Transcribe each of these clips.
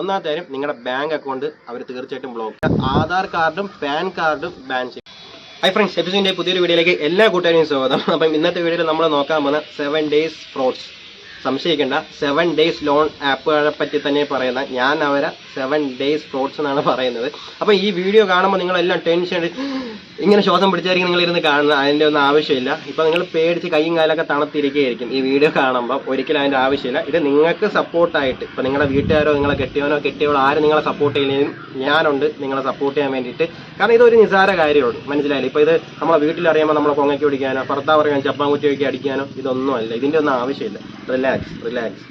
ഒന്നാമത്തെ കാര്യം നിങ്ങളുടെ ബാങ്ക് അക്കൗണ്ട് അവർ തീർച്ചയായിട്ടും ബ്ലോക്ക് ആധാർ കാർഡും പാൻ കാർഡും ബാൻ ചെയ്യും. ഹൈ ഫ്രണ്ട്സ് എപ്പിസോഡിന്റെ പുതിയൊരു വീഡിയോയിലേക്ക് എല്ലാ കൂട്ടുകാരെയും സ്വാഗതം. അപ്പം ഇന്നത്തെ വീഡിയോയിൽ നമ്മൾ നോക്കാൻ പോകുന്ന സെവൻ ഡേയ്സ് ഫ്രോഡ്സ് സംശയിക്കേണ്ട. സെവൻ ഡേയ്സ് ലോൺ ആപ്പുകളെ പറ്റി തന്നെ പറയുന്ന ഞാൻ അവരെ സെവൻ ഡേയ്സ് ഫ്രോഡ്സ് എന്നാണ് പറയുന്നത്. അപ്പം ഈ വീഡിയോ കാണുമ്പോൾ നിങ്ങളെല്ലാം ടെൻഷൻ ഇങ്ങനെ ശ്വാസം പിടിച്ചായിരിക്കും നിങ്ങൾ ഇരുന്ന് കാണുന്നത്. അതിന്റെ ഒന്നും ആവശ്യമില്ല. ഇപ്പം നിങ്ങൾ പേടിച്ച് കൈയും കാലൊക്കെ തണുത്തിരിക്കുകയായിരിക്കും ഈ വീഡിയോ കാണുമ്പോൾ ഒരിക്കലും അതിന്റെ ആവശ്യമില്ല. ഇത് നിങ്ങൾക്ക് സപ്പോർട്ടായിട്ട് ഇപ്പം നിങ്ങളുടെ വീട്ടുകാരോ നിങ്ങളെ കെട്ടിയവനോ കെട്ടിയവളോ ആരും നിങ്ങളെ സപ്പോർട്ട് ചെയ്യുന്നതിനും ഞാനുണ്ട് നിങ്ങളെ സപ്പോർട്ട് ചെയ്യാൻ വേണ്ടിയിട്ട്. കാരണം ഇതൊരു നിസാര കാര്യമാണ്. മനസ്സിലായില്ല? ഇപ്പോൾ ഇത് നമ്മളെ വീട്ടിലറിയുമ്പോൾ നമ്മളെ പൊങ്ങയ്ക്ക് പിടിക്കാനോ ഭർത്താവ് പറയാൻ ചപ്പാങ്കുറ്റി വയ്ക്കി അടിക്കാനോ ഇതൊന്നും അല്ല. ഇതിന്റെ ഒന്നും ആവശ്യമില്ല. റിലാക്സ് റിലാക്സ്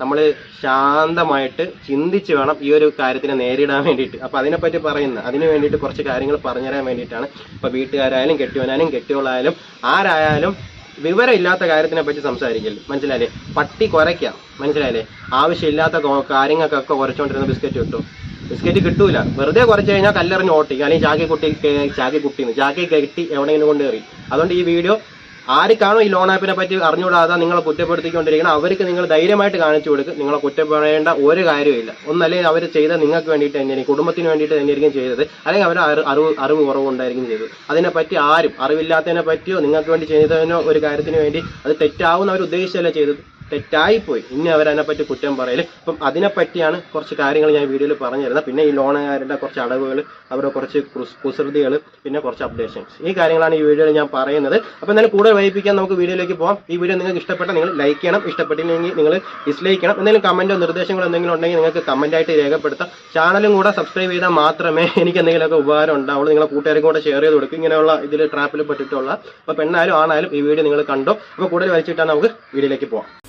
നമ്മൾ ശാന്തമായിട്ട് ചിന്തിച്ച് വേണം ഈ ഒരു കാര്യത്തിനെ നേരിടാൻ വേണ്ടിയിട്ട്. അപ്പോൾ അതിനെപ്പറ്റി പറയുന്ന അതിന് വേണ്ടിയിട്ട് കുറച്ച് കാര്യങ്ങൾ പറഞ്ഞു തരാൻ വേണ്ടിയിട്ടാണ് ഇപ്പോൾ വീട്ടുകാരായാലും കെട്ടിയവനായാലും കെട്ടിയോളായാലും ആരായാലും വിവരമില്ലാത്ത കാര്യത്തിനെ പറ്റി സംസാരിക്കൽ. മനസ്സിലായില്ലേ? പട്ടി കുറയ്ക്കാം മനസ്സിലായില്ലേ? ആവശ്യമില്ലാത്ത കാര്യങ്ങൾക്കൊക്കെ കുറച്ചുകൊണ്ടിരുന്ന ബിസ്ക്കറ്റ് കിട്ടും. ബിസ്ക്കറ്റ് കിട്ടൂല. വെറുതെ കുറച്ച് കഴിഞ്ഞാൽ കല്ലെറിഞ്ഞ് ഓട്ടി. അല്ലെങ്കിൽ ചാക്കി കുട്ടി ചാക്കി കുട്ടിന്ന്. ചാക്കി കെട്ടി എവിടെയെങ്കിലും കൊണ്ട് അതുകൊണ്ട് ഈ വീഡിയോ ആർക്കാണോ ഈ ലോൺ ആപ്പിനെ പറ്റി അറിഞ്ഞുകൂടാതെ നിങ്ങളെ കുറ്റപ്പെടുത്തിക്കൊണ്ടിരിക്കണം അവർക്ക് നിങ്ങൾ ധൈര്യമായിട്ട് കാണിച്ചു കൊടുക്കും. നിങ്ങളെ കുറ്റപ്പെടേണ്ട ഒരു കാര്യമില്ല ഒന്നല്ലേ അവർ ചെയ്ത നിങ്ങൾക്ക് വേണ്ടിയിട്ട് തന്നെയായിരിക്കും കുടുംബത്തിന് വേണ്ടിയിട്ട് തന്നെയായിരിക്കും ചെയ്തത് അല്ലെങ്കിൽ അവർ അറിവ് അറിവ് കുറവുണ്ടായിരിക്കും ചെയ്തത്. അതിനെപ്പറ്റി ആരും അറിവില്ലാത്തതിനെ പറ്റിയോ നിങ്ങൾക്ക് വേണ്ടി ചെയ്തതിനോ ഒരു കാര്യത്തിന് വേണ്ടി അത് തെറ്റാവുന്ന അവർ ഉദ്ദേശിച്ചല്ല ചെയ്തത്? തെറ്റായിപ്പോയി ഇനി അവരതിനെപ്പറ്റി കുറ്റം പറയൽ അപ്പം അതിനെപ്പറ്റിയാണ് കുറച്ച് കാര്യങ്ങൾ ഞാൻ വീഡിയോയിൽ പറഞ്ഞു തരുന്നത് പിന്നെ ഈ ലോണുകാരുടെ കുറച്ച് അടവുകൾ അവരുടെ കുറച്ച് കുസ്- കുസൃതികൾ പിന്നെ കുറച്ച് അപ്ഡേഷൻസ് ഈ കാര്യങ്ങളാണ് ഈ വീഡിയോയിൽ ഞാൻ പറയുന്നത്. അപ്പോൾ എന്നാലും കൂടുതൽ വൈകിപ്പിക്കാൻ നമുക്ക് വീഡിയോയിലേക്ക് പോകാം ഈ വീഡിയോ നിങ്ങൾക്ക് ഇഷ്ടപ്പെട്ട നിങ്ങൾ ലൈക്ക് ചെയ്യണം. ഇഷ്ടപ്പെട്ടില്ലെങ്കിൽ നിങ്ങൾ ഡിസ്ലൈക്ക് ചെയ്യണം. എന്തെങ്കിലും കമന്റോ നിർദ്ദേശങ്ങളോ എന്തെങ്കിലും ഉണ്ടെങ്കിൽ നിങ്ങൾക്ക് കമന്റായിട്ട് രേഖപ്പെടുത്താം. ചാനലും കൂടെ സബ്സ്ക്രൈബ് ചെയ്താൽ മാത്രമേ എനിക്ക് എന്തെങ്കിലുമൊക്കെ ഉപകാരം ഉണ്ടാവുള്ളൂ. നിങ്ങളെ കൂട്ടുകാർക്കും കൂടെ ഷെയർ ചെയ്ത് കൊടുക്കും. ഇങ്ങനെയുള്ള ഇതിൽ ട്രാപ്പിൽ പെട്ടിട്ടുള്ള അപ്പോൾ പെണ്ണായാലും ആണായാലും ഈ വീഡിയോ നിങ്ങൾ കണ്ടോ? അപ്പോൾ കൂടുതൽ വലിച്ചിട്ടാൽ നമുക്ക് വീഡിയോയിലേക്ക് പോകാം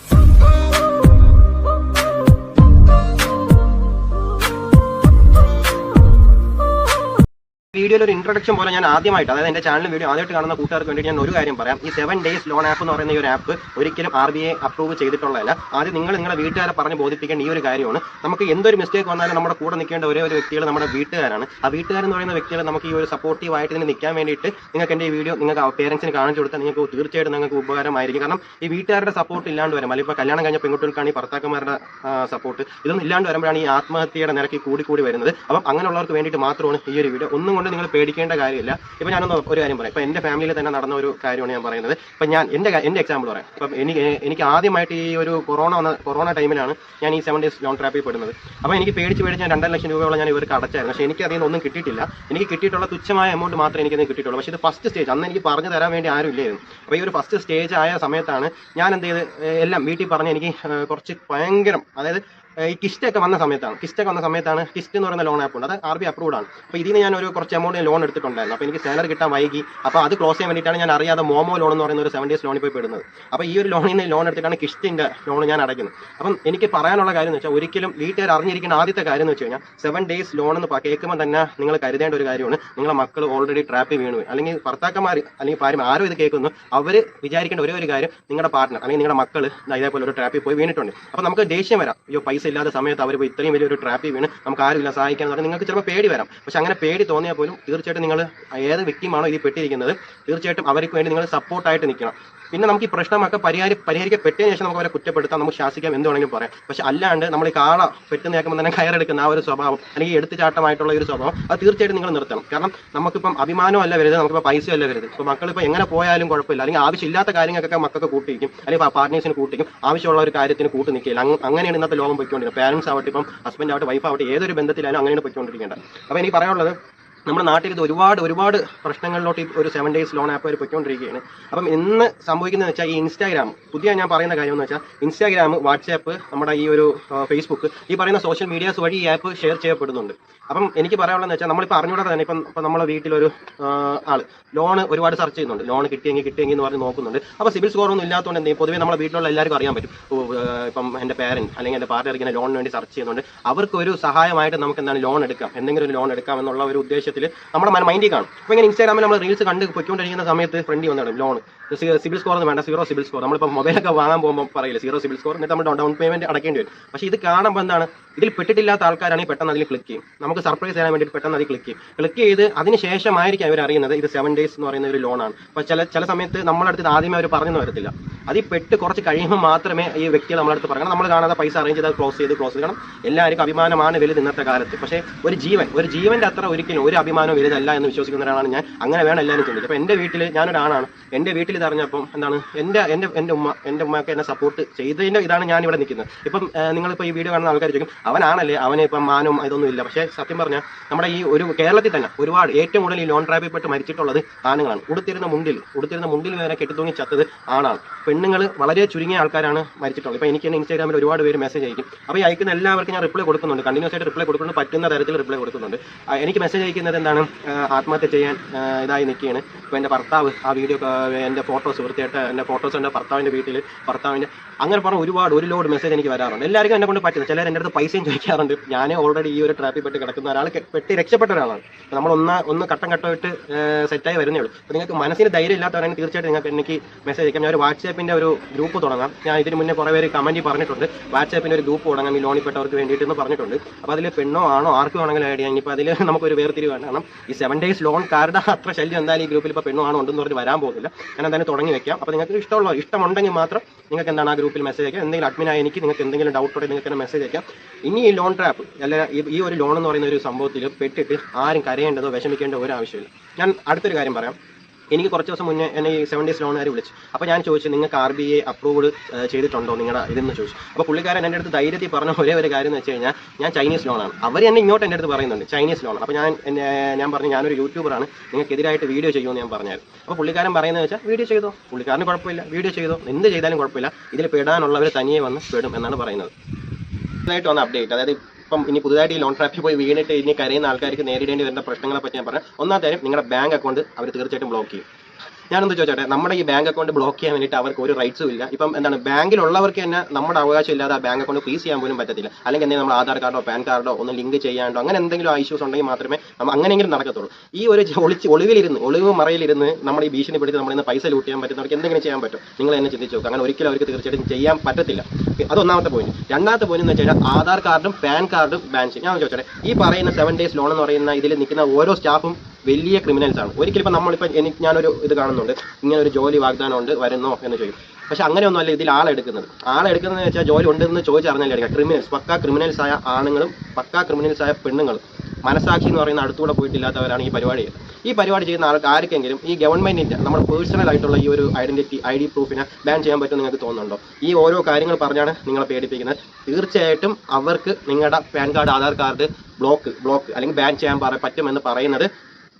വീഡിയോയിൽ ഒരു ഇൻട്രൊഡക്ഷൻ പോലെ ഞാൻ ആദ്യമായിട്ട് അതായത് എന്റെ ചാനൽ വീഡിയോ ആദ്യമായിട്ട് കാണുന്ന കൂട്ടുകാർക്ക് വേണ്ടി ഞാൻ ഒരു കാര്യം പറയാം. ഈ സെവൻ ഡേയ്സ് ലോൺ ആപ്പ് എന്ന് പറയുന്ന ഈ ഒരു ആപ്പ് ഒരിക്കലും ആർ ബി ഐ അപ്രൂവ് ചെയ്തിട്ടുള്ളതല്ല. ആദ്യം നിങ്ങൾ നിങ്ങളുടെ വീട്ടുകാരെ പറഞ്ഞ് ബോധിപ്പിക്കേണ്ട ഈ ഒരു കാര്യമാണ്. നമുക്ക് എന്തൊരു മിസ്റ്റേക്ക് വന്നാലും നമ്മുടെ കൂടെ നിൽക്കേണ്ട ഒരേ ഒരു വ്യക്തികൾ നമ്മുടെ വീട്ടുകാരാണ്. ആ വീട്ടുകാരെന്ന് പറയുന്ന വ്യക്തികൾ നമുക്ക് ഈ ഒരു സപ്പോർട്ടീവ് ആയിട്ട് ഇതിന് നിൽക്കാൻ വേണ്ടിയിട്ട് നിങ്ങൾക്ക് എന്റെ ഈ വീഡിയോ നിങ്ങൾക്ക് പേരൻസിന് കാണിച്ചു കൊടുത്താൽ നിങ്ങൾക്ക് തീർച്ചയായിട്ടും നിങ്ങൾക്ക് ഉപകാരമായിരിക്കും. കാരണം ഈ വീട്ടുകാരുടെ സപ്പോർട്ട് ഇല്ലാണ്ട് വരും അല്ലെങ്കിൽ കല്യാണം കഴിഞ്ഞ പെൺകുട്ടികൾക്കാണ് ഈ ഭർത്താക്കന്മാരുടെ സപ്പോർട്ട് ഇതൊന്നും ഇല്ലാണ്ട് വരുമ്പോഴാണ് ഈ ആത്മഹത്യയുടെ നിരക്ക് കൂടി കൂടി വരുന്നത്. അപ്പം അങ്ങനെയുള്ളവർക്ക് വേണ്ടിയിട്ട് മാത്രമാണ് ഈ ഒരു വീഡിയോ ഒന്നും കൊണ്ട് നിങ്ങൾ പേടിക്കേണ്ട കാര്യമില്ല. ഇപ്പം ഞാനൊന്ന് ഒരു കാര്യം പറയാം. ഇപ്പം എന്റെ ഫാമിലിയിൽ തന്നെ നടന്ന ഒരു കാര്യമാണ് ഞാൻ പറയുന്നത്. ഇപ്പം ഞാൻ എന്റെ എന്റെ എക്സാമ്പിൾ പറയാം. ഇപ്പം എനിക്ക് എനിക്ക് ആദ്യമായിട്ട് ഈ ഒരു കൊറോണ വന്ന കൊറോണ ടൈമിലാണ് ഞാൻ ഈ സെവൻ ഡേയ്സ് ലോൺ ട്രാപ്പിൽ പെടുന്നത്. അപ്പോൾ എനിക്ക് പേടിച്ച് പേടിച്ച് ഞാൻ രണ്ടര ലക്ഷം രൂപയോളം ഞാൻ ഇവർക്ക് അടച്ചായിരുന്നു. പക്ഷെ എനിക്ക് അതിൽ ഒന്നും കിട്ടിയിട്ടില്ല. എനിക്ക് കിട്ടിയിട്ടുള്ള തുച്ഛമായ എമൗണ്ട് മാത്രമേ എനിക്ക് അതിന് കിട്ടിയിട്ടുള്ളൂ. പക്ഷേ ഇത് ഫസ്റ്റ് സ്റ്റേജ് അന്ന് എനിക്ക് പറഞ്ഞു തരാൻ വേണ്ടി ആരും ഇല്ലായിരുന്നു. അപ്പോൾ ഈ ഒരു ഫസ്റ്റ് സ്റ്റേജ് ആയ സമയത്താണ് ഞാൻ എന്ത് ചെയ്ത് എല്ലാം വീട്ടിൽ പറഞ്ഞ് എനിക്ക് കുറച്ച് ഭയങ്കരം അതായത് ഈ കിസ്റ്റ് ഒക്കെ വന്ന സമയത്താണ്. കിസ്റ്റ് ഒക്കെ വന്ന സമയത്താണ് കിസ്റ്റ് എന്ന് പറയുന്ന ലോൺ ആപ്പ് ഉണ്ട്. അത് ആർ ബി അപ്രൂവ്ഡ് ആണ്. അപ്പോൾ ഇതിന് ഞാൻ ഒരു കുറച്ച് എമൗണ്ട് ലോൺ എടുത്തിട്ടുണ്ടായിരുന്നു. അപ്പോൾ എനിക്ക് സാലറി കിട്ടാൻ വൈകി. അപ്പോൾ അത് ക്ലോസ് ചെയ്യാൻ വേണ്ടിയിട്ടാണ് ഞാൻ അറിയാതെ മോമോ ലോൺ എന്ന് പറയുന്ന ഒരു സെവൻ ഡേയ്സ് ലോണിൽ പോയി പെടുന്നത്. അപ്പോൾ ഈ ഒരു ലോണിൽ നിന്ന് ലോൺ എടുത്തിട്ടാണ് കിസ്റ്റിന്റെ ലോൺ ഞാൻ അടയ്ക്കുന്നത്. അപ്പം എനിക്ക് പറയാനുള്ള കാര്യം എന്ന് വെച്ചാൽ ഒരിക്കലും വീട്ടുകാർ അറിഞ്ഞിരിക്കുന്ന ആദ്യത്തെ കാര്യം എന്ന് വെച്ച് കഴിഞ്ഞാൽ സെവൻ ഡേയ്സ് ലോൺ എന്ന് കേൾക്കുമ്പോൾ തന്നെ നിങ്ങൾ കരുതേണ്ട ഒരു കാര്യമാണ്. നിങ്ങളെ മക്കൾ ഓൾറെഡി ട്രാപ്പിൽ വീണു. അല്ലെങ്കിൽ ഭർത്താക്കന്മാർ അല്ലെങ്കിൽ ഭാര്യ ആരും ഇത് കേൾക്കുന്നു. അവർ വിചാരിക്കേണ്ട ഒരേ ഒരു കാര്യം നിങ്ങളുടെ പാർട്ട്ണർ അല്ലെങ്കിൽ നിങ്ങളുടെ മക്കൾ ഇതേപോലെ ഒരു ട്രാപ്പിൽ പോയി വീണിട്ടുണ്ട്. അപ്പോൾ നമുക്ക് ദേഷ്യം വരാം. അയ്യോ പൈസ ഇല്ലാത്ത സമയത്ത് അവർ ഇപ്പോൾ ഇത്രയും വലിയൊരു ട്രാപ്പിൽ വീണ് നമുക്ക് ആരുമില്ല സഹായിക്കാൻ പറഞ്ഞാൽ നിങ്ങൾക്ക് ചിലപ്പോൾ പേടി വരാം. പക്ഷെ അങ്ങനെ പേടി തോന്നിയാൽ പോലും തീർച്ചയായിട്ടും നിങ്ങൾ ഏത് വ്യക്തിയുമാണോ ഇതിൽ പെട്ടിരിക്കുന്നത് തീർച്ചയായിട്ടും അവർക്ക് വേണ്ടി നിങ്ങൾ സപ്പോർട്ടായിട്ട് നിൽക്കണം. പിന്നെ നമുക്ക് ഈ പ്രശ്നമൊക്കെ പരിഹാരി പരിഹരിക്കപ്പെട്ടതിന് ശേഷം നമുക്ക് അവരെ കുറ്റപ്പെടുത്താം. നമുക്ക് ശാസിക്കാം. എന്ത് വേണമെങ്കിലും പറയാം. പക്ഷെ അല്ലാണ്ട് നമ്മൾ ഈ കാള പെട്ടെന്ന് കേൾക്കുമ്പോൾ തന്നെ കയറെടുക്കുന്ന ആ ഒരു സ്വഭാവം അല്ലെങ്കിൽ എടുത്തുചാട്ടമായിട്ടുള്ള ഒരു സ്വഭാവം അത് തീർച്ചയായിട്ടും നിങ്ങൾ നിർത്തണം. കാരണം നമുക്കിപ്പം അഭിമാനം അല്ല വരുത് നമുക്കിപ്പോൾ പൈസ അല്ല വരുത് ഇപ്പോൾ മക്കളിപ്പോൾ എങ്ങനെ പോയാലും കുഴപ്പമില്ല. അല്ലെങ്കിൽ ആവശ്യമില്ലാത്ത കാര്യങ്ങൾക്കൊക്കെ മക്കൾക്ക് കൂട്ടിയിരിക്കും. അല്ലെങ്കിൽ പാർട്ട്നേഴ്സിന് കൂട്ടിക്കും ആവശ്യമുള്ള ഒരു കാര്യത്തിന് കൂട്ടി നിൽക്കില്ല അങ്ങനെയാണ് ഇന്നത്തെ ലോകം പോയിക്കൊണ്ടിരിക്കുന്നത്. പാരൻസ് ആവട്ടെ ഇപ്പം ഹസ്ബൻഡ് ആവട്ടെ വൈഫ് ആവട്ടെ ഏതൊരു ബന്ധത്തിലായാലും അങ്ങനെയാണ് പോയിക്കൊണ്ടിരിക്കേണ്ടത്. അപ്പോൾ എനിക്ക് പറയാനുള്ളത് നമ്മുടെ നാട്ടിൽ ഇത് ഒരുപാട് ഒരുപാട് പ്രശ്നങ്ങളിലോട്ട് ഒരു സെവൻ ഡേയ്സ് ലോൺ ആപ്പ് അവർ പൊയ്ക്കൊണ്ടിരിക്കുകയാണ്. അപ്പം ഇന്ന് സംഭവിക്കുന്നത് വെച്ചാൽ ഈ ഇൻസ്റ്റാഗ്രാം പുതിയ ഞാൻ പറയുന്ന കാര്യം എന്ന് വെച്ചാൽ ഇൻസ്റ്റാഗ്രാം വാട്സാപ്പ് നമ്മുടെ ഈ ഒരു ഫേസ്ബുക്ക് ഈ പറയുന്ന സോഷ്യൽ മീഡിയാസ് വഴി ഈ ആപ്പ് ഷെയർ ചെയ്യപ്പെടുന്നുണ്ട്. അപ്പം എനിക്ക് പറയാനുള്ളതെന്ന് വെച്ചാൽ നമ്മളിപ്പോൾ അറിഞ്ഞുകൂടെ തന്നെ ഇപ്പം ഇപ്പം നമ്മുടെ വീട്ടിലൊരു ആൾ ലോൺ ഒരുപാട് സെർച്ച് ചെയ്യുന്നുണ്ട്. ലോൺ കിട്ടിയെങ്കിൽ കിട്ടിയെങ്കിൽ എന്ന് പറഞ്ഞ് നോക്കുന്നുണ്ട്. അപ്പോൾ സിബിൽ സ്കോർ ഒന്നും ഇല്ലാത്തതുകൊണ്ട് എന്തെങ്കിലും? പൊതുവേ നമ്മുടെ വീട്ടിലുള്ള എല്ലാവർക്കും അറിയാൻ പറ്റും. ഇപ്പം എന്റെ പാരന്റ് അല്ലെങ്കിൽ എന്റെ പാർട്ടി ഇങ്ങനെ ലോണിന് വേണ്ടി സെർച്ച് ചെയ്യുന്നുണ്ട്. അവർക്ക് ഒരു സഹായമായിട്ട് നമുക്ക് എന്താണ് ലോൺ എടുക്കാം. എന്തെങ്കിലും ഒരു ലോൺ എടുക്കാം എന്നുള്ള ഒരു ഉദ്ദേശത്തിൽ നമ്മുടെ മൈൻഡിൽ കാണും. അപ്പോൾ ഇങ്ങനെ ഇൻസ്റ്റാഗ്രാമിൽ നമ്മൾ റീൽസ് കണ്ട് പൊയ്ക്കൊണ്ടിരിക്കുന്ന സമയത്ത് ഫ്രണ്ടി വന്നിടും ലോൺ സിബിൽ സ്കോർ ഒന്നും വേണ്ട സീറോ സിബിൽ സ്കോർ. നമ്മളിപ്പോൾ മൊബൈലൊക്കെ വാങ്ങാൻ പോകുമ്പോൾ പറയില്ല സീറോ സിബിൽ സ്കോർ? എന്നിട്ട് നമ്മൾ ഡൗൺ പേയ്മെന്റ് അടക്കേണ്ടി വരും. പക്ഷേ ഇത് കാണുമ്പോൾ എന്താണ്? ഇതിൽ പെട്ടിട്ടില്ലാത്ത ആൾക്കാരാണെങ്കിൽ പെട്ടെന്ന് അതിൽ ക്ലിക്ക് ചെയ്യും. നമുക്ക് സർപ്രൈസ് ചെയ്യാൻ വേണ്ടിയിട്ട് പെട്ടെന്ന് അതിൽ ക്ലിക്ക് ചെയ്യും. ക്ലിക്ക് ചെയ്ത് അതിന് ശേഷമായിരിക്കും അവർ അറിയുന്നത് ഇത് സെവൻ ഡേയ്സ് എന്ന് പറയുന്ന ഒരു ലോണാണ് അപ്പോൾ ചില ചില സമയത്ത് നമ്മളടുത്ത് ആദ്യമേ അവർ പറഞ്ഞു വരത്തില്ല. അതിൽ പെട്ട് കുറച്ച് കഴിയുമ്പോൾ മാത്രമേ ഈ വ്യക്തി നമ്മളടുത്ത് പറയണം. നമ്മൾ കാണാതെ പൈസ അറേഞ്ച് ചെയ്ത് ക്ലോസ് ചെയ്ത് ക്ലോസ് ചെയ്യണം എല്ലാവർക്കും അഭിമാനമാണ് വലുത് ഇന്നത്തെ കാലത്ത്. പക്ഷേ ഒരു ജീവൻ ഒരു ജീവന്റെ അത്ര ഒരിക്കലും ഒരു അഭിമാനം വലുതല്ല എന്ന് വിശ്വസിക്കുന്ന ഒരാളാണ് ഞാൻ. അങ്ങനെ വേണം എല്ലാവരും ചിന്തിച്ചത് അപ്പോൾ എന്റെ വീട്ടിൽ ഞാനൊരാളാണ്. എന്റെ വീട്ടിൽ ഇത് അറിഞ്ഞപ്പം എന്താണ് എന്റെ എന്റെ എന്റെ ഉമ്മ എന്റെ ഉമ്മയൊക്കെ എന്നെ സപ്പോർട്ട് ചെയ്തതിന്റെ ഇതാണ് ഞാൻ ഇവിടെ നിൽക്കുന്നത്. ഇപ്പം നിങ്ങളിപ്പോൾ ഈ വീഡിയോ കാണുന്ന ആൾക്കാർ ചോദിക്കും അവനാണല്ലേ അവനെ ഇപ്പം മാനും ഇതൊന്നും ഇല്ല. പക്ഷേ സത്യം പറഞ്ഞാൽ നമ്മുടെ ഈ ഒരു കേരളത്തിൽ തന്നെ ഒരുപാട് ഏറ്റവും കൂടുതൽ ഈ ലോൺ ട്രാപ്പിൽ പെട്ട് മരിച്ചിട്ടുള്ളത് ആണുങ്ങളാണ്. ഉടുത്തിരുന്ന മുണ്ടിൽ ഉടുത്തിരുന്ന മുണ്ടിൽ വരെ കെട്ടിത്തൂങ്ങി ചത്തത് ആണാണ്. പെണ്ണുങ്ങൾ വളരെ ചുരുങ്ങിയ ആൾക്കാരാണ് മരിച്ചിട്ടുള്ളത്. ഇപ്പോൾ എനിക്ക് തന്നെ ഇൻസ്റ്റാഗ്രാമിൽ ഒരുപാട് പേര് മെസ്സേജ് അയക്കും. അപ്പോൾ ഈ അയക്കുന്ന എല്ലാവർക്കും ഞാൻ റിപ്ലൈ കൊടുക്കുന്നുണ്ട്. കണ്ടിന്യൂസ് ആയിട്ട് റിപ്ലൈ കൊടുക്കുന്നുണ്ട്. പറ്റുന്ന തരത്തിൽ റിപ്ലൈ കൊടുക്കുന്നുണ്ട്. എനിക്ക് മെസ്സേജ് അയക്കുന്നത് എന്താണ് ആത്മഹത്യ ചെയ്യാൻ ഇതായി നിൽക്കുകയാണ്. ഇപ്പോൾ എന്റെ ഭർത്താവ് ആ വീഡിയോ എന്റെ ഫോട്ടോസ് വൃത്തിയായിട്ട് എന്റെ ഫോട്ടോസ് എന്റെ ഭർത്താവിന്റെ വീട്ടിൽ ഭർത്താവിന്റെ അങ്ങനെ പറഞ്ഞ ഒരുപാട് ഒരു ലോഡ് മെസ്സേജ് എനിക്ക് വരാറുണ്ട്. എല്ലാവർക്കും എന്നെ കൊണ്ട് പറ്റുന്നത് ചിലർ എന്റെ അടുത്ത് പൈസയും ചോദിക്കാറുണ്ട്. ഞാൻ ഓൾറെഡി ഈ ഒരു ട്രാപ്പിൽ പെട്ട് കിടക്കുന്ന ഒരാൾ പെട്ടി പെട്ട് രക്ഷപ്പെട്ട ഒരാളാണ്. നമ്മൾ ഒന്ന് ഒന്ന് ഘട്ടം ഘട്ടമായിട്ട് സെറ്റായി വരുന്നേ ഉള്ളൂ. അപ്പോൾ നിങ്ങൾക്ക് മനസ്സിന് ധൈര്യം ഇല്ലാത്തവരാണെങ്കിൽ തീർച്ചയായിട്ടും നിങ്ങൾക്ക് എനിക്ക് മെസ്സേജ് അയക്കാം. ഞാൻ ഒരു വാട്സാപ്പിന്റെ ഒരു ഗ്രൂപ്പ് തുടങ്ങാം. ഞാൻ ഇതിന് മുന്നേ കുറേ പേര് കമന്റ് പറഞ്ഞിട്ടുണ്ട്. വാട്സാപ്പിന്റെ ഒരു ഗ്രൂപ്പ് തുടങ്ങാം ഈ ലോണിൽപ്പെട്ടവർക്ക് വേണ്ടിയിട്ട് എന്ന് പറഞ്ഞിട്ടുണ്ട്. അപ്പോൾ അതിൽ പെണ്ണോ ആണോ ആർക്കും ആണെങ്കിലും ചെയ്യാം. ഇനിയിപ്പോൾ അതിൽ നമുക്കൊരു വേർതിരിവ് വേണം കാരണം ഈ സെവൻ ഡേയ്സ് ലോൺ കാരുടെ അത്ര ശല്യം എന്തായാലും ഈ ഗ്രൂപ്പിൽ ഇപ്പോൾ പെണ്ണോ ആണോ ഉണ്ടെന്ന് പറഞ്ഞ് വരാൻ പോകുന്നില്ല. ഞാൻ എന്തായാലും തുടങ്ങി വെക്കാം. അപ്പോൾ നിങ്ങൾക്ക് ഇഷ്ടമുള്ള ഇഷ്ടമുണ്ടെങ്കിൽ മാത്രം നിങ്ങൾക്ക് എന്താണ് ആ ഗ്രൂപ്പിൽ മെസ്സേജ് അയക്കാം. എന്തെങ്കിലും അഡ്മിനായി എനിക്ക് നിങ്ങൾക്ക് എന്തെങ്കിലും ഡൗട്ട് ഉണ്ടെങ്കിൽ നിങ്ങൾക്ക് തന്നെ മെസ്സേജ് അയക്കാം. ഇനി ഈ ലോൺ ട്രാപ്പ് അല്ല ഈ ഒരു ലോൺ എന്ന് പറയുന്ന ഒരു സംഭവത്തിൽ പെട്ടിട്ട് ആരും കരയേണ്ടതോ വിഷമിക്കേണ്ടതോ ഒരു ആവശ്യമില്ല. ഞാൻ അടുത്തൊരു കാര്യം പറയാം. എനിക്ക് കുറച്ച് ദിവസം മുന്നേ എന്നെ ഈ സെവൻ ഡേയ്സ് ലോണുകാർ വിളിച്ചു. അപ്പോൾ ഞാൻ ചോദിച്ചു നിങ്ങൾക്ക് ആർ ബി ഐ അപ്രൂവ്ഡ് ചെയ്തിട്ടുണ്ടോ നിങ്ങളുടെ ഇതെന്ന് ചോദിച്ചു. അപ്പോൾ പുള്ളിക്കാരൻ എന്റെ അടുത്ത് ധൈര്യത്തിൽ പറഞ്ഞ ഒരേ ഒരു കാര്യം എന്ന് വെച്ച് കഴിഞ്ഞാൽ ഞാൻ ചൈനീസ് ലോണാണ് അവർ എന്നെ ഇങ്ങോട്ട് എന്റെ അടുത്ത് പറയുന്നുണ്ട് ചൈനീസ് ലോൺ അപ്പോൾ ഞാൻ ഞാൻ പറഞ്ഞു ഞാനൊരു യൂട്യൂബറാണ് നിങ്ങൾക്കെതിരായിട്ട് വീഡിയോ ചെയ്യുമെന്ന് ഞാൻ പറഞ്ഞായിരുന്നു അപ്പോൾ പുള്ളിക്കാരൻ പറയുന്നത് വെച്ചാൽ വീഡിയോ ചെയ്തോ. പുള്ളിക്കാരന് കുഴപ്പമില്ല വീഡിയോ ചെയ്തോ. എന്ത് ചെയ്താലും കുഴപ്പമില്ല ഇതിൽ പെടാനുള്ളവർ തനിയെ വന്ന് പെടും എന്നാണ് പറയുന്നത്. ായിട്ട് വന്ന അപ്ഡേറ്റ് അതായത് ഇപ്പം ഇനി പുതുതായിട്ട് ഈ ലോൺ ട്രാപ്പിൽ പോയി വീണിട്ട് ഇനി കരയുന്ന ആൾക്കാർക്ക് നേരിടേണ്ടി വരുന്ന പ്രശ്നങ്ങളെ പറ്റി ഞാൻ പറയാം. ഒന്നാമത്തെ കാര്യം നിങ്ങളുടെ ബാങ്ക് അക്കൗണ്ട് അവർ തീർച്ചയായിട്ടും ബ്ലോക്ക് ചെയ്യും. ഞാനൊന്ന് ചോദിച്ചോട്ടെ നമ്മുടെ ഈ ബാങ്ക് അക്കൗണ്ട് ബ്ലോക്ക് ചെയ്യാൻ വേണ്ടിയിട്ട് അവർക്ക് ഒരു റൈറ്റ്സും ഇല്ല. ഇപ്പം എന്താണ് ബാങ്കിലുള്ളവർക്ക് തന്നെ നമ്മുടെ അവകാശം ഇല്ലാതെ ആ ബാങ്ക് അക്കൗണ്ട് ഫ്രീസ് ചെയ്യാൻ പോലും പറ്റത്തില്ല. അല്ലെങ്കിൽ എന്തെങ്കിലും നമ്മൾ ആധാർ കാർഡോ പാൻ കാർഡോ ഒന്ന് ലിങ്ക് ചെയ്യാണ്ടോ അങ്ങനെ എന്തെങ്കിലും ഇഷ്യൂസ് ഉണ്ടെങ്കിൽ മാത്രമേ നമ്മൾ അങ്ങനെയെങ്കിലും നടക്കത്തുള്ളൂ. ഈ ഒരു ഒളിച്ച് ഒളിവിലിരുന്ന് ഒളിവ് മറയിലിരുന്ന് നമ്മുടെ ഈ ഭീഷണിപ്പെടുത്തി നമ്മൾ ഇന്ന് പൈസ ലൂട്ട് ചെയ്യാൻ പറ്റുന്നവർക്ക് എന്തെങ്കിലും ചെയ്യാൻ പറ്റും. നിങ്ങൾ എന്നെ ചിന്തിച്ചു നോക്കുക അങ്ങനെ ഒരിക്കലും അവർക്ക് തീർച്ചയായിട്ടും ചെയ്യാൻ പറ്റത്തില്ല. അത് ഒന്നാമത്തെ പോയിന്റ് രണ്ടാമത്തെ പോയിന്റ് എന്ന് വെച്ചാൽ ആധാർ കാർഡും പാൻ കാർഡും ബാൻ ചെയ്യും. ഞാൻ ചോദിച്ചോട്ടെ ഈ പറയുന്ന സെവൻ ഡേയ്സ് ലോൺ എന്ന് പറയുന്ന ഇതിൽ നിൽക്കുന്ന ഓരോ സ്റ്റാഫും വലിയ ക്രിമിനൽസ് ആണ്. ഒരിക്കലും ഇപ്പം നമ്മളിപ്പോൾ എനിക്ക് ഞാനൊരു ഇത് കാണുന്നുണ്ട്. ഇങ്ങനെ ഒരു ജോലി വാഗ്ദാനം ഉണ്ട് വരുന്നോ എന്ന് ചോദിക്കും. പക്ഷെ അങ്ങനെയൊന്നുമല്ല ഇതിൽ ആളെടുക്കുന്നത് ആളെടുക്കുന്നത് വെച്ചാൽ ജോലി ഉണ്ടെന്ന് ചോദിച്ചറിഞ്ഞല്ലേ എടുക്കുക. ക്രിമിനൽസ് പക്കാ ക്രിമിനൽസ് ആയ ആണുങ്ങളും പക്കാ ക്രിമിനൽസ് ആയ പെണ്ണുങ്ങളും. മനസാക്ഷി എന്ന് പറയുന്ന അടുത്തുകൂടെ പോയിട്ടില്ലാത്തവരാണ് ഈ പരിപാടി ഈ പരിപാടി ചെയ്യുന്ന ആൾക്ക് ആർക്കെങ്കിലും ഈ ഗവൺമെന്റിന്റെ നമ്മുടെ പേഴ്സണൽ ആയിട്ടുള്ള ഈ ഒരു ഐഡന്റിറ്റി ഐ ഡി പ്രൂഫിനെ ബാൻ ചെയ്യാൻ പറ്റും നിങ്ങൾക്ക് തോന്നുന്നുണ്ടോ? ഈ ഓരോ കാര്യങ്ങൾ പറഞ്ഞാണ് നിങ്ങളെ പേടിപ്പിക്കുന്നത്. തീർച്ചയായിട്ടും അവർക്ക് നിങ്ങളുടെ PAN card Aadhaar card block block അല്ലെങ്കിൽ ബാൻ ചെയ്യാൻ പറ പറ്റുമെന്ന് പറയുന്നത്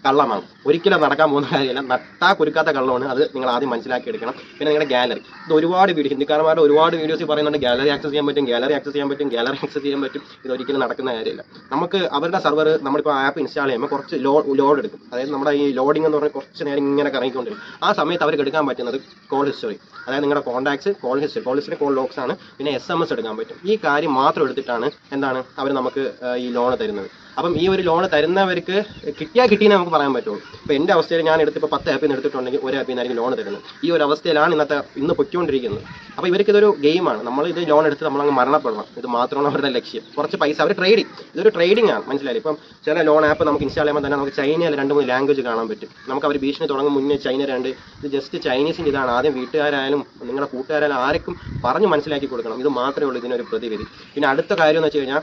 കള്ളമാണ്. ഒരിക്കലും നടക്കാൻ പോകുന്ന കാര്യമല്ല. നട്ടാ കുരുക്കാത്ത കള്ളമാണ്. അത് നിങ്ങൾ ആദ്യം മനസ്സിലാക്കി എടുക്കണം. പിന്നെ നിങ്ങളുടെ ഗാലറി ഇത് ഒരുപാട് വീഡിയോ ഹിന്ദിക്കാരന്മാരുടെ ഒരുപാട് വീഡിയോസ് പറയുന്നുണ്ട്. ഗാലറി ആക്സസ് ചെയ്യാൻ പറ്റും ഗാലറി ആക്സസ് ചെയ്യാൻ പറ്റും ഗാലറി ആക്സസ് ചെയ്യാൻ പറ്റും. ഇത് ഒരിക്കലും നടക്കുന്ന കാര്യമില്ല. നമുക്ക് അവരുടെ സർവർ നമ്മളിപ്പോൾ ആപ്പ് ഇൻസ്റ്റാൾ ചെയ്യുമ്പോൾ കുറച്ച് ലോഡ് എടുക്കും. അതായത് നമ്മുടെ ഈ ലോഡിംഗ് എന്ന് പറഞ്ഞാൽ കുറച്ച് നേരം ഇങ്ങനെ കറങ്ങിക്കൊണ്ടിരിക്കും. ആ സമയത്ത് അവർക്ക് എടുക്കാൻ പറ്റുന്നത് കോൾ ഹിസ്റ്ററി അതായത് നിങ്ങളുടെ contacts call history call history call logs ആണ്. പിന്നെ എസ് എം എസ് എടുക്കാൻ പറ്റും. ഈ കാര്യം മാത്രം എടുത്തിട്ടാണ് എന്താണ് അവർ നമുക്ക് ഈ ലോൺ തരുന്നത്. അപ്പം ഈ ഒരു ലോൺ തരുന്നവർക്ക് കിട്ടിയാൽ കിട്ടിയെന്ന് നമുക്ക് പറയാൻ പറ്റുള്ളൂ. ഇപ്പോൾ എന്റെ അവസ്ഥയിൽ ഞാൻ എടുത്തിപ്പോൾ പത്ത് ആപ്പിൽ നിന്ന് എടുത്തിട്ടുണ്ടെങ്കിൽ ഒരു ആപ്പിൽ നിന്നായിരിക്കും ലോൺ തരുന്നത്. ഈ ഒരു അവസ്ഥയിലാണ് ഇന്നത്തെ ഇന്ന് പൊയ്ക്കൊണ്ടിരിക്കുന്നത്. അപ്പോൾ ഇവർക്ക് ഇതൊരു ഗെയിമാണ് നമ്മൾ ഇത് ലോൺ എടുത്ത് നമ്മളങ്ങ് മരണപ്പെടണം. ഇത് മാത്രമാണ് അവരുടെ ലക്ഷ്യം. കുറച്ച് പൈസ അവർ ട്രേഡിങ് ഇതൊരു ട്രേഡിംഗ് ആണ്. മനസ്സിലായി ഇപ്പം ചില ലോൺ ആപ്പ് നമുക്ക് ഇൻസ്റ്റാൾ ചെയ്യുമ്പോൾ തന്നെ നമുക്ക് ചൈനയിൽ രണ്ട് മൂന്ന് ലാംഗ്വേജ് കാണാൻ പറ്റും. നമുക്ക് അവർ ഭീഷണി തുടങ്ങും. മുന്നേ ചൈന രണ്ട്. ഇത് ജസ്റ്റ് ചൈനീസിന്റെ ഇതാണ്. ആദ്യം വീട്ടുകാരായാലും നിങ്ങളുടെ കൂട്ടുകാരായാലും ആർക്കും പറഞ്ഞ് മനസ്സിലാക്കി കൊടുക്കണം. ഇത് മാത്രമേ ഉള്ളൂ ഇതിനൊരു പ്രതിവിധി. പിന്നെ അടുത്ത കാര്യം എന്ന് വെച്ച് കഴിഞ്ഞാൽ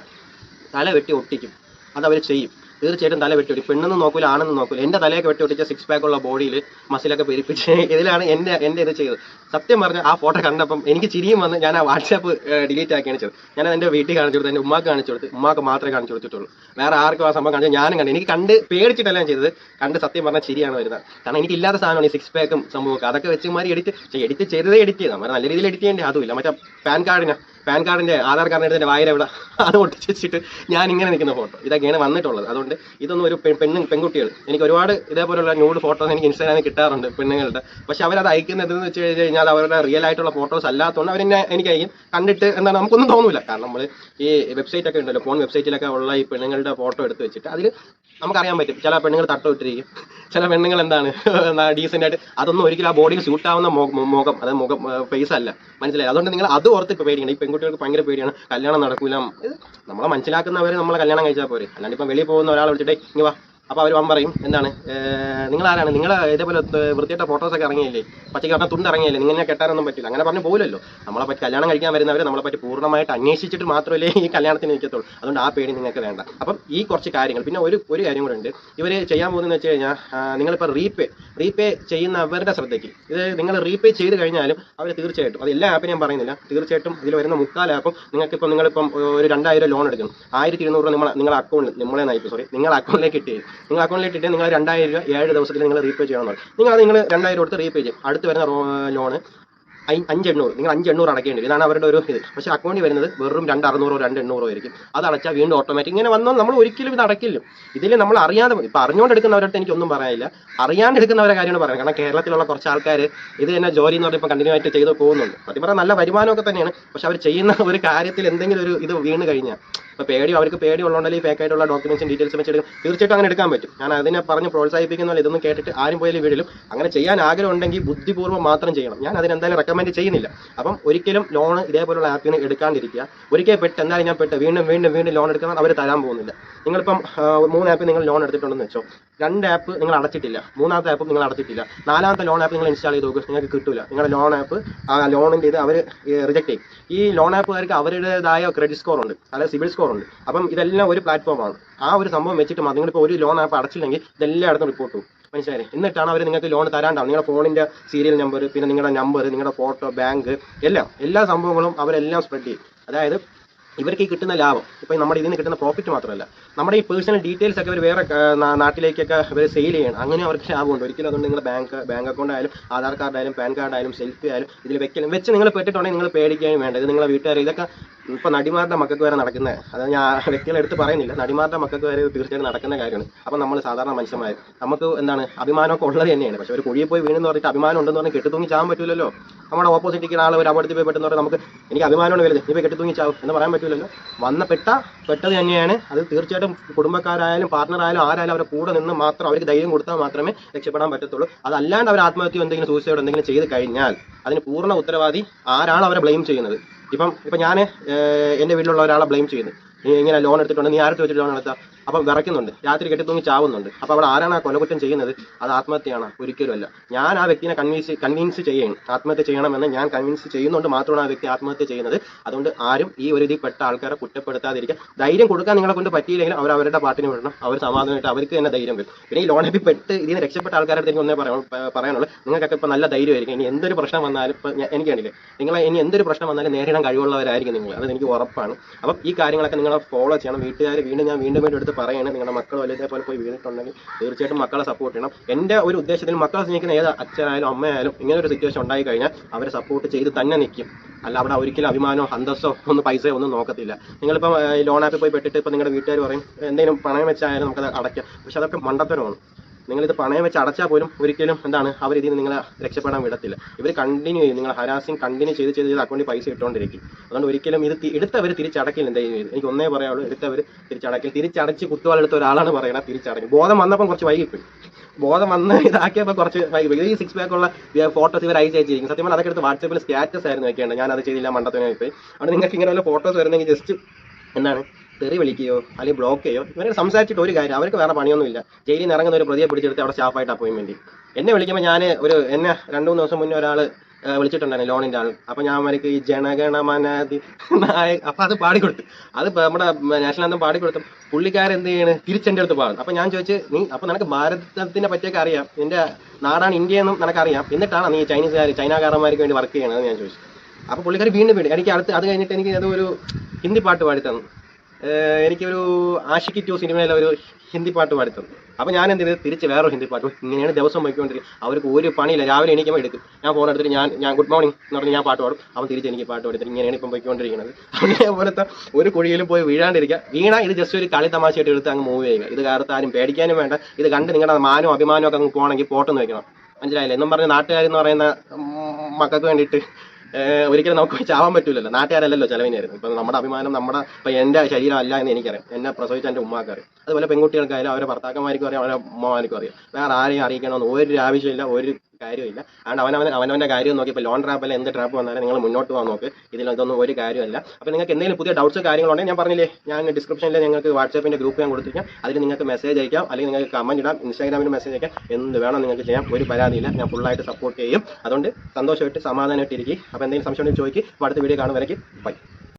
തല വെട്ടി ഒട്ടിക്കും. അത് അവർ ചെയ്യും. തീർച്ചയായിട്ടും തല വെട്ടി ഒരു പെണ്ണെന്ന് നോക്കൂല ആണെന്ന് നോക്കൂല. എന്റെ തലയൊക്കെ വെട്ടി ഒട്ടിച്ച സിക്സ് പാക്ക് ഉള്ള ബോഡിയിൽ മസിലൊക്കെ പെരിപ്പിച്ച് ഇതിലാണ് എന്റെ എന്റെ ഇത് ചെയ്തത്. സത്യം പറഞ്ഞ ആ ഫോട്ടോ കണ്ടപ്പം എനിക്ക് ചിരിയും വന്ന് ഞാൻ ആ വാട്സാപ്പ് ഡിലീറ്റ് ആക്കിയാണ് ചെയ്തത്. ഞാൻ എന്റെ വീട്ടിൽ കാണിച്ചു കൊടുത്തു എന്റെ ഉമ്മാക്ക് കാണിച്ചു കൊടുത്ത് ഉമ്മാക്ക് മാത്രമേ കാണിച്ചു കൊടുത്തിട്ടുള്ളൂ. വേറെ ആർക്കും ആ സംഭവം കാണിച്ചു ഞാനും കണ്ടു. എനിക്ക് കണ്ട് പേടിച്ചിട്ടല്ല ചെയ്തത്. കണ്ട് സത്യം പറഞ്ഞാൽ ചിരിയാണ് വരുന്നത്. കാരണം എനിക്ക് ഇല്ലാത്ത സാധനമാണ് ഈ സിക്സ് പാക്കും സംഭവമൊക്കെ. അതൊക്കെ വെച്ച് മാറി എഡിറ്റ് എഡിറ്റ് ചെയ്തതേ എഡിറ്റ് ചെയ്താൽ നല്ല രീതിയിൽ എഡിറ്റ് ചെയ്യേണ്ടത് അതുമില്ല മറ്റേ പാൻ കാർഡിന് പാൻ കാർഡിന്റെ ആധാർ കാർഡിന്റെ എടുത്തിന്റെ വായന എവിടെ അത് ഒട്ടിച്ച് വെച്ചിട്ട് ഞാൻ ഇങ്ങനെ നിൽക്കുന്ന ഫോട്ടോ. ഇതൊക്കെയാണ് വന്നിട്ടുള്ളത്. അതുകൊണ്ട് ഇതൊന്നും ഒരു പെണ്ണും പെൺകുട്ടികൾ. എനിക്ക് ഒരുപാട് ഇതേപോലെയുള്ള ന്യൂഡ് ഫോട്ടോസ് എനിക്ക് ഇൻസ്റ്റാഗ്രാമിൽ കിട്ടാറുണ്ട് പെണ്ണുങ്ങളുടെ. പക്ഷെ അവരത് അയക്കുന്നത് എന്ന് വെച്ച് കഴിഞ്ഞാൽ അവരുടെ റിയൽ ആയിട്ടുള്ള ഫോട്ടോസ് അല്ലാത്തതുകൊണ്ട് അവരെന്നെ എനിക്ക് അയക്കും. കണ്ടിട്ട് എന്താണ് നമുക്കൊന്നും തോന്നില്ല കാരണം നമ്മൾ ഈ വെബ്സൈറ്റ് ഒക്കെ ഉണ്ടല്ലോ ഫോൺ വെബ്സൈറ്റിലൊക്കെ ഉള്ള ഈ പെണ്ണുങ്ങളുടെ ഫോട്ടോ എടുത്ത് വെച്ചിട്ട് അതിൽ നമുക്കറിയാൻ പറ്റും. ചില പെണ്ണുങ്ങൾ തട്ടമിട്ടിരിക്കും ചില പെണ്ണുങ്ങൾ എന്താണ്? ഡീസന്റ് ആയിട്ട് അതൊന്നും ഒരിക്കലും ആ ബോഡിയിൽ സ്യൂട്ടാവുന്ന മുഖം അതായത് മുഖം ഫേസ് അല്ല. മനസ്സിലായി? അതുകൊണ്ട് നിങ്ങൾ അത് ഓർത്ത് പേടിക്കണം ഈ പെൺകുട്ടികൾക്ക് ഭയങ്കര പേടിയാണ്. കല്യാണം നടക്കൂല. നമ്മളെ മനസ്സിലാക്കുന്നവര് നമ്മളെ കല്യാണം കഴിച്ചാൽ പോരെ. അല്ലാണ്ട് ഇപ്പം വെളിയിൽ പോകുന്ന ഒരാളെ വിളിച്ചിട്ട് ഇങ്ങ് വാ. അപ്പോൾ അവർ വൻ പറയും എന്താണ്? നിങ്ങൾ ആരാണ് നിങ്ങൾ ഇതേപോലെ ഫോട്ടോസ് ഒക്കെ ഇറങ്ങിയില്ലേ? പച്ചയ്ക്ക് പറഞ്ഞാൽ തുണ്ട് ഇറങ്ങിയില്ലേ? നിങ്ങനെ കെട്ടാനൊന്നും പറ്റില്ല. അങ്ങനെ പറഞ്ഞു പോലല്ലോ നമ്മളെ പറ്റി കല്യാണം കഴിക്കാൻ വരുന്നവർ നമ്മളെ പറ്റി പൂർണമായിട്ട് അന്വേഷിച്ചിട്ട് മാത്രമല്ലേ ഈ കല്യാണത്തിന് നിൽക്കത്തുള്ളൂ അതുകൊണ്ട് ആ പേടി നിങ്ങൾക്ക് വേണ്ട. അപ്പം ഈ കുറച്ച് കാര്യങ്ങൾ. പിന്നെ ഒരു ഒരു കാര്യം കൂടെ ഉണ്ട്. ഇവർ ചെയ്യാൻ പോകുന്നതെന്ന് വെച്ച് കഴിഞ്ഞാൽ നിങ്ങളിപ്പോൾ റീപേ റീപേ ചെയ്യുന്നവരുടെ ശ്രദ്ധയ്ക്ക്. ഇത് നിങ്ങൾ റീപേ ചെയ്ത് കഴിഞ്ഞാലും അവർ തീർച്ചയായിട്ടും അത് എല്ലാ ആപ്പിനും ഞാൻ പറയുന്നില്ല തീർച്ചയായിട്ടും ഇതിൽ വരുന്ന മുക്കാൽ ആപ്പും നിങ്ങൾക്കിപ്പോൾ നിങ്ങളിപ്പം ഒരു രണ്ടായിരം ലോൺ എടുക്കുന്നു. ആയിരത്തി ഇരുന്നൂറ് നിങ്ങളുടെ അക്കൗണ്ടിൽ നമ്മളെ നയിക്കും സോറി നിങ്ങളുടെ അക്കൗണ്ടിലേക്ക് ഇട്ട് നിങ്ങൾ അക്കൗണ്ടിൽ ഇട്ടിട്ട് നിങ്ങൾ രണ്ടായിരം രൂപ ഏഴ് ദിവസത്തിൽ നിങ്ങൾ റീപേ ചെയ്യണം നിങ്ങൾ അത് നിങ്ങൾ രണ്ടായിരം കൊടുത്ത് റീപേ ചെയ്യും. അടുത്ത് വരുന്ന ലോണ് അഞ്ച് എണ്ണൂറ് നിങ്ങൾ അഞ്ച് എണ്ണൂറ് അടക്കേണ്ടി വരും. ഇതാണ് അവരുടെ ഒരു ഇത്. പക്ഷെ അക്കൗണ്ടിൽ വരുന്നത് വെറും രണ്ട് അറുന്നൂറോ രണ്ട് എണ്ണൂറോ ആയിരിക്കും. അത് അടച്ചാൽ വീണ്ടും ഓട്ടോമാറ്റിക് ഇങ്ങനെ വന്നാൽ നമ്മൾ ഒരിക്കലും ഇത് അടക്കില്ല. ഇതിൽ നമ്മൾ അറിയാതെ ഇപ്പം അറിഞ്ഞുകൊണ്ട് എടുക്കുന്നവരുടെ എനിക്കൊന്നും പറയാനില്ല. അറിയാണ്ട് എടുക്കുന്നവരുടെ കാര്യമാണ് പറയുന്നത്. കാരണം കേരളത്തിലുള്ള കുറച്ച് ആൾക്കാർ ഇത് തന്നെ ജോലി എന്ന് പറയുമ്പോൾ കണ്ടിന്യൂ ആയിട്ട് ചെയ്ത് പോകുന്നുണ്ട്. സത്യം പറഞ്ഞാൽ നല്ല വരുമാനമൊക്കെ തന്നെയാണ്. പക്ഷെ അവർ ചെയ്യുന്ന ഒരു കാര്യത്തിൽ എന്തെങ്കിലും ഒരു ഇത് വീണ് കഴിഞ്ഞാൽ ഇപ്പോൾ പേടി അവർക്ക് പേടി ഉള്ളതുകൊണ്ടല്ലേ ഈ ഫേക്ക് ആയിട്ടുള്ള ഡോക്യുമെന്റ്സും ഡീറ്റെയിൽസും വെച്ചെടുക്കും തീർച്ചയായിട്ടും അങ്ങനെ എടുക്കാൻ പറ്റും. ഞാൻ അതിനെ പറഞ്ഞ് പ്രോത്സാഹിപ്പിക്കുന്നതിൽ ഇതൊന്നും കേട്ടിട്ട് ആരും പോയാലും വീടിലും അങ്ങനെ ചെയ്യാൻ ആഗ്രഹം ഉണ്ടെങ്കിൽ ബുദ്ധിപൂർവം മാത്രം ചെയ്യണം. ഞാൻ അതിന് എന്തായാലും റെക്കമെൻഡ് ചെയ്യുന്നില്ല. അപ്പം ഒരിക്കലും ലോൺ ഇതേപോലുള്ള ആപ്പിന് എടുക്കാണ്ടിരിക്കുക. ഒരിക്കൽ പെട്ട് എന്തായാലും ഞാൻ പെട്ട് വീണ്ടും വീണ്ടും വീണ്ടും ലോൺ എടുക്കാൻ അവർ തരാൻ പോകുന്നില്ല. നിങ്ങളിപ്പം മൂന്ന് ആപ്പ് നിങ്ങൾ ലോൺ എടുത്തിട്ടുണ്ടെന്ന് വെച്ചോ. രണ്ട് ആപ്പ് നിങ്ങൾ അടച്ചിട്ടില്ല. മൂന്നാമത്തെ ആപ്പ് നിങ്ങൾ അടച്ചിട്ടില്ല. നാലാമത്തെ ലോൺ ആപ്പ് നിങ്ങൾ ഇൻസ്റ്റാൾ ചെയ്ത് നോക്കുക നിങ്ങൾക്ക് കിട്ടില്ല നിങ്ങളുടെ ലോൺ ആപ്പ് ആ ലോണിന്റെ ഇത് അവർ റിജക്ട് ചെയ്യും. ഈ ലോൺ ആപ്പുകാർക്ക് അവരുടേതായ ക്രെഡിറ്റ് സ്കോർ ഉണ്ട് അതായത് സിബിൽ സ്കോർ ഉണ്ട്. അപ്പം ഇതെല്ലാം ഒരു പ്ലാറ്റ്ഫോമാണ് ആ ഒരു സംഭവം വെച്ചിട്ട് നിങ്ങളിപ്പോൾ ഒരു ലോൺ ആപ്പ് അടച്ചില്ലെങ്കിൽ ഇതെല്ലായിടത്തും റിപ്പോർട്ട് പോകും മനസ്സിലായി എന്നിട്ടാണ് അവർ നിങ്ങൾക്ക് ലോൺ തരാണ്ടാവും നിങ്ങളുടെ ഫോണിന്റെ സീരിയൽ നമ്പർ പിന്നെ നിങ്ങളുടെ നമ്പർ നിങ്ങളുടെ ഫോട്ടോ ബാങ്ക് എല്ലാം എല്ലാ സംഭവങ്ങളും അവരെല്ലാം സ്പ്രെഡ് ചെയ്യും. അതായത് ഇവർക്ക് ഈ കിട്ടുന്ന ലാഭം ഇപ്പം നമ്മുടെ ഇതിൽ നിന്ന് കിട്ടുന്ന പ്രോഫിറ്റ് മാത്രമല്ല നമ്മുടെ ഈ പേഴ്സണൽ ഡീറ്റെയിൽസ് ഒക്കെ അവർ വേറെ നാട്ടിലേക്കൊക്കെ അവർ സെയിൽ ചെയ്യണം. അങ്ങനെ അവർക്ക് ലാഭമുണ്ട്. ഒരിക്കലും അതുകൊണ്ട് നിങ്ങളുടെ ബാങ്ക് ബാങ്ക് അക്കൗണ്ട് ആയാലും ആധാർ കാർഡ് ആയാലും പാൻ കാർഡ് ആയാലും സെൽഫി ആയാലും ഇതിൽ വെക്കലും വെച്ച് നിങ്ങൾ പെട്ടിട്ടുണ്ടെങ്കിൽ നിങ്ങൾ പേടിക്കുകയും വേണ്ട ഇത് നിങ്ങളെ വീട്ടുകാർ ഇതൊക്കെ ഇപ്പൊ നടിമാരുടെ മക്കൾക്ക് വരെ നടക്കുന്നത് അത് ഞാൻ വ്യക്തികളെ എടുത്ത് പറയുന്നില്ല നടിമാരുടെ മക്കൾക്ക് വരെ തീർച്ചയായിട്ടും നടക്കുന്ന കാര്യമാണ്. അപ്പൊ നമ്മൾ സാധാരണ മനുഷ്യന്മാർ നമുക്ക് എന്താണ് അഭിമാനമൊക്കെ ഉള്ളത് തന്നെയാണ്. പക്ഷെ ഒരു കുഴിയിൽ പോയി വീണെന്ന് പറഞ്ഞിട്ട് അഭിമാനം ഉണ്ടെന്ന് പറഞ്ഞ് കെട്ടിത്തൂങ്ങി ചാവാൻ പറ്റില്ലല്ലോ നമ്മുടെ ഓപ്പോസിറ്റ് ഇരിക്കുന്ന ആൾ ഒരു അപകടത്തിൽ പോയി പെട്ടെന്ന് പറഞ്ഞാൽ നമുക്ക് എനിക്ക് അഭിമാനമാണ് വരുന്നത് ഇപ്പൊ കെട്ടിത്തൂങ്ങി ചാവും എന്ന് പറയാൻ പറ്റില്ലല്ലോ വന്ന പെട്ട പെട്ടത് തന്നെയാണ്. അത് തീർച്ചയായിട്ടും കുടുംബക്കാരായാലും പാർട്ണറായാലും ആരായാലും അവരുടെ കൂടെ നിന്ന് മാത്രം അവർക്ക് ധൈര്യം കൊടുത്താൽ മാത്രമേ രക്ഷപ്പെടാൻ പറ്റത്തുള്ളൂ. അതല്ലാണ്ട് അവർ ആത്മഹത്യ എന്തെങ്കിലും സൂസൈഡ് എന്തെങ്കിലും ചെയ്ത് കഴിഞ്ഞാൽ അതിന് പൂർണ ഉത്തരവാദി ആരാണ് അവരെ ബ്ലെയിം ചെയ്യുന്നത്? ഇപ്പം ഇപ്പം ഞാൻ എന്റെ വീട്ടിലുള്ള ഒരാളെ ബ്ലെയിം ചെയ്യുന്നു. നീ ഇങ്ങനെ ലോൺ എടുത്തിട്ടുണ്ട്? നീ ആരുടെ വെച്ചിട്ട് ലോൺ എടുത്താൽ അപ്പം വിറയ്ക്കുന്നുണ്ട്. രാത്രി കെട്ടി തൂങ്ങി ചാവുന്നുണ്ട്. അപ്പോൾ അവിടെ ആരാണ് ആ കൊലകുറ്റം ചെയ്യുന്നത്? അത് ആത്മഹത്യയാണ്. ഒരിക്കലുമല്ല ഞാൻ ആ വ്യക്തിനെ കൺവിൻസ് കൺവിൻസ് ചെയ്യണം ആത്മഹത്യ ചെയ്യണമെന്ന് ഞാൻ കൺവിൻസ് ചെയ്യുന്നുണ്ട് മാത്രമാണ് ആ വ്യക്തി ആത്മഹത്യ ചെയ്യുന്നത്. അതുകൊണ്ട് ആരും ഈ ഒരു ഇതിൽ പെട്ട ആൾക്കാരെ കുറ്റപ്പെടുത്താതിരിക്കുക. ധൈര്യം കൊടുക്കാൻ നിങ്ങളെ കൊണ്ട് പറ്റിയില്ലെങ്കിൽ അവർ അവരുടെ പാട്ടിന് വിടണം. അവർ സമാധാനമായിട്ട് അവർക്ക് തന്നെ ധൈര്യം വരും. പിന്നെ ഈ ലോണിൽ പെട്ട് ഇതിന് രക്ഷപ്പെട്ട ആൾക്കാരുടെ എനിക്ക് ഒന്നേ പറയാൻ പറയാനുള്ളൂ. നിങ്ങൾക്കൊക്കെ ഇപ്പോൾ നല്ല ധൈര്യം ആയിരിക്കും. ഇനി എന്തൊരു പ്രശ്നം വന്നാലും ഇപ്പം എനിക്ക് കണ്ടില്ലേ നിങ്ങൾ ഇനി എന്തൊരു പ്രശ്നം വന്നാലും നേരിടാൻ കഴിവുള്ളവരായിരിക്കും നിങ്ങൾ. അത് എനിക്ക് ഉറപ്പാണ്. അപ്പം ഈ കാര്യങ്ങളൊക്കെ നിങ്ങൾ ഫോളോ ചെയ്യണം. വീട്ടുകാർ വീണ്ടും ഞാൻ വീണ്ടും വീണ്ടും എടുത്ത് പറയണേ. നിങ്ങളുടെ മക്കൾ വല്ല ഇതേപോലെ പോയി വീണിട്ടുണ്ടെങ്കിൽ തീർച്ചയായിട്ടും മക്കളെ സപ്പോർട്ട് ചെയ്യണം. എന്റെ ഒരു ഉദ്ദേശത്തിൽ മക്കളെ സ്നേഹിക്കുന്ന ഏത് അച്ഛനായാലും അമ്മയായാലും ഇങ്ങനെ ഒരു സിറ്റുവേഷൻ ഉണ്ടായി കഴിഞ്ഞാൽ അവരെ സപ്പോർട്ട് ചെയ്ത് തന്നെ നിൽക്കും. അല്ല അവിടെ ഒരിക്കലും അഭിമാനമോ അന്തസ്സോ ഒന്നും പൈസയോ ഒന്നും നോക്കത്തില്ല. നിങ്ങളിപ്പോൾ ലോൺ ആപ്പിൽ പോയി പെട്ടിട്ട് ഇപ്പോൾ നിങ്ങളുടെ വീട്ടുകാർ പറയും എന്തെങ്കിലും പണയം വെച്ചായാലും നമുക്കത് അടയ്ക്കാം. പക്ഷെ അതൊക്കെ മണ്ടത്തരമാണ്. നിങ്ങളിത് പണയം വെച്ച് അടച്ചാൽ പോലും ഒരിക്കലും എന്താണ് അവർ ഇതിൽ നിന്ന് നിങ്ങളെ രക്ഷപ്പെടാൻ വിടത്തില്ല. ഇവർ കണ്ടിന്യൂ ചെയ്യും. നിങ്ങൾ ഹരാസിങ് കണ്ടിന്യൂ ചെയ്ത് ചെയ്ത് ചെയ്ത് അക്കൗണ്ടിൽ പൈസ ഇട്ടുകൊണ്ടിരിക്കും അതുകൊണ്ട് ഒരിക്കലും ഇത് എടുത്തവർ തിരിച്ചടക്കില്ല. ഇത്? എനിക്ക് ഒന്നേ പറയാവുള്ളൂ എടുത്തവർ തിരിച്ചടക്കില്ല. തിരിച്ചടച്ച് കുത്തുവാളെടുത്ത ഒരാളാണ് പറയണത് തിരിച്ചടക്കി ബോധം വന്നപ്പം കുറച്ച് വൈകിപ്പോയി. ബോധം വന്ന് ഇതാക്കിയപ്പോൾ കുറച്ച് വൈകി ഈ സിക്സ് പാക്കുള്ള ഫോട്ടോസ് ഇവർ അയച്ച് അയച്ചിരിക്കും. സത്യം പറഞ്ഞാൽ അതൊക്കെ എടുത്ത് വാട്സപ്പിൽ സ്റ്റാറ്റസ് ആയിരുന്നു വെക്കേണ്ടത്. ഞാൻ അത് ചെയ്തില്ല മണ്ടത്തിനായി അതുകൊണ്ട് നിങ്ങൾക്ക് ഇങ്ങനെ വല്ല ഫോട്ടോസ് വരുന്നെങ്കിൽ ജസ്റ്റ് എന്താണ് തെറി വിളിക്കുകയോ അല്ലെങ്കിൽ ബ്ലോക്ക് ചെയ്യോ ഇവരെ സംസാരിച്ചിട്ട് ഒരു കാര്യം അവർക്ക് വേറെ പണിയൊന്നുമില്ല. ജയിലിൽ നിന്ന് ഇറങ്ങുന്ന ഒരു പ്രതിയെ പിടിച്ചെടുത്ത് അവിടെ സ്റ്റാഫായിട്ട് അപ്പോയിൻമെന്റ് എന്നെ വിളിക്കുമ്പോൾ ഞാൻ ഒരു എന്നെ രണ്ടു മൂന്ന് ദിവസം മുന്നേ ഒരാൾ വിളിച്ചിട്ടുണ്ടായിരുന്നു ലോണിന്റെ ആൾ അപ്പോൾ ഞാൻ അവർക്ക് ഈ ജനഗണമനാധി നായക അപ്പോൾ അത് പാടിക്കൊടുത്തു. അത് നമ്മുടെ നാഷണൽ അന്തം പാടിക്കൊടുത്തു. പുള്ളിക്കാരൻ എന്ത് ചെയ്യണ്? തിരിച്ചെന്റെ അടുത്ത് പാടും. അപ്പോൾ ഞാൻ ചോദിച്ചു നീ അപ്പോൾ നിനക്ക് ഭാരതത്തിനെ പറ്റിയൊക്കെ അറിയാം? നിന്റെ നാടാണ് ഇന്ത്യ എന്നും നിനക്കറിയാം? എന്നിട്ടാണ് നീ ചൈനീസുകാർ ചൈനക്കാരന്മാർക്ക് വേണ്ടി വർക്ക് ചെയ്യണത്? ഞാൻ ചോദിച്ചു. അപ്പോൾ പുള്ളിക്കാർ വീണ്ടും വീണ്ടും എനിക്ക് അടുത്ത് അത് കഴിഞ്ഞിട്ട് എനിക്ക് അത് ഒരു ഹിന്ദി പാട്ട് പാടി തന്നു എനിക്കൊരു ആഷിക്കി ടു സിനിമയിലെ ഒരു ഹിന്ദി പാട്ട് പാടി തന്നു അപ്പോൾ ഞാൻ എന്ത് ചെയ്തു? തിരിച്ച് വേറൊരു ഹിന്ദി പാട്ട് പാടി. ഇങ്ങനെയാണ് ദിവസം പോയിക്കൊണ്ടിരിക്കുക അവർക്ക് ഒരു പണിയില്ല. രാവിലെ എണീക്കുമ്പോൾ എടുക്കും. ഞാൻ ഫോൺ എടുത്തിട്ട് ഞാൻ ഞാൻ ഗുഡ് മോർണിംഗ് എന്ന് പറഞ്ഞ് ഞാൻ പാട്ട് പാടും. അവൻ തിരിച്ച് എനിക്ക് പാട്ട് പാടി ഇങ്ങനെയാണ് ഇപ്പം പോയിക്കൊണ്ടിരിക്കുന്നത്. അതേപോലത്തെ ഒരു കുഴിയിലും പോയി വീഴാണ്ടിരിക്കുക. വീണ ഇത് ജസ്റ്റ് ഒരു കളി തമാശയായിട്ട് എടുത്ത് അങ്ങ് മൂവ് ചെയ്യുക. ഇത് കാലത്ത് ആരും പേടിക്കാനും വേണ്ട. ഇത് കണ്ട് നിങ്ങളുടെ മാനവും അഭിമാനവും ഒക്കെ അങ്ങ് പോകണമെങ്കിൽ പോട്ടെന്ന് വെക്കണം. മനസ്സിലായില്ലേ? എന്നും പറഞ്ഞ് നാട്ടുകാരെന്ന് പറയുന്ന മക്കൾക്ക് വേണ്ടിയിട്ട് ഒരിക്കലും നമുക്ക് ചാവാൻ പറ്റൂലല്ലോ. നാട്ടുകാരല്ലല്ലോ ചെലവിനായിരുന്നു ഇപ്പൊ നമ്മുടെ അഭിമാനം നമ്മുടെ ഇപ്പൊ എന്റെ ശരീരം അല്ല എന്ന് എനിക്കറിയാം. എന്നെ പ്രസവിച്ച എന്റെ ഉമ്മാക്ക് അറിയാം. അതുപോലെ പെൺകുട്ടികൾക്കായാലും അവരെ ഭർത്താക്കന്മാർക്കും അറിയാം അവരെ ഉമ്മമാർക്കും അറിയാം. വേറെ ആരെയും അറിയിക്കണമെന്ന് ഒരു ആവശ്യമില്ല. ഒരു കാര്യമില്ല. അതുകൊണ്ട് അവനവൻ അവനവന്റെ കാര്യം നോക്കി. ഇപ്പോൾ ലോൺ ട്രാപ്പ് അല്ല എന്ത് ട്രാപ്പ് വന്നാലും നിങ്ങൾ മുന്നോട്ട് പോകാൻ നോക്ക്. ഇതിൽ ഇതൊന്നും ഒരു കാര്യമല്ല. അപ്പോൾ നിങ്ങൾക്ക് എന്തെങ്കിലും പുതിയ ഡൗട്ട്സ് കാര്യങ്ങളുണ്ടെങ്കിൽ ഞാൻ പറഞ്ഞില്ലേ ഞാൻ ഡിസ്ക്രിപ്ഷനിൽ നിങ്ങൾക്ക് വാട്സാപ്പിന്റെ ഗ്രൂപ്പ് ഞാൻ കൊടുത്തിരിക്കാം. അതിൽ നിങ്ങൾക്ക് മെസ്സേജ് അയക്കാം അല്ലെങ്കിൽ നിങ്ങൾക്ക് കമന്റ് ഇടാം ഇൻസ്റ്റാഗ്രാമിൽ മെസ്സേജ് അയക്കാം എന്ത് വേണം നിങ്ങൾക്ക് ചെയ്യാം. ഒരു പരാതിയില്ല ഞാൻ ഫുള്ളായിട്ട് സപ്പോർട്ട് ചെയ്യും. അതുകൊണ്ട് സന്തോഷമായിട്ട് സമാധാനമായിട്ട് ഇരിക്കും. അപ്പോൾ എന്തെങ്കിലും സംശയം ഉണ്ടെങ്കിൽ ചോദിക്കും. അടുത്ത വീഡിയോ കാണും ബൈ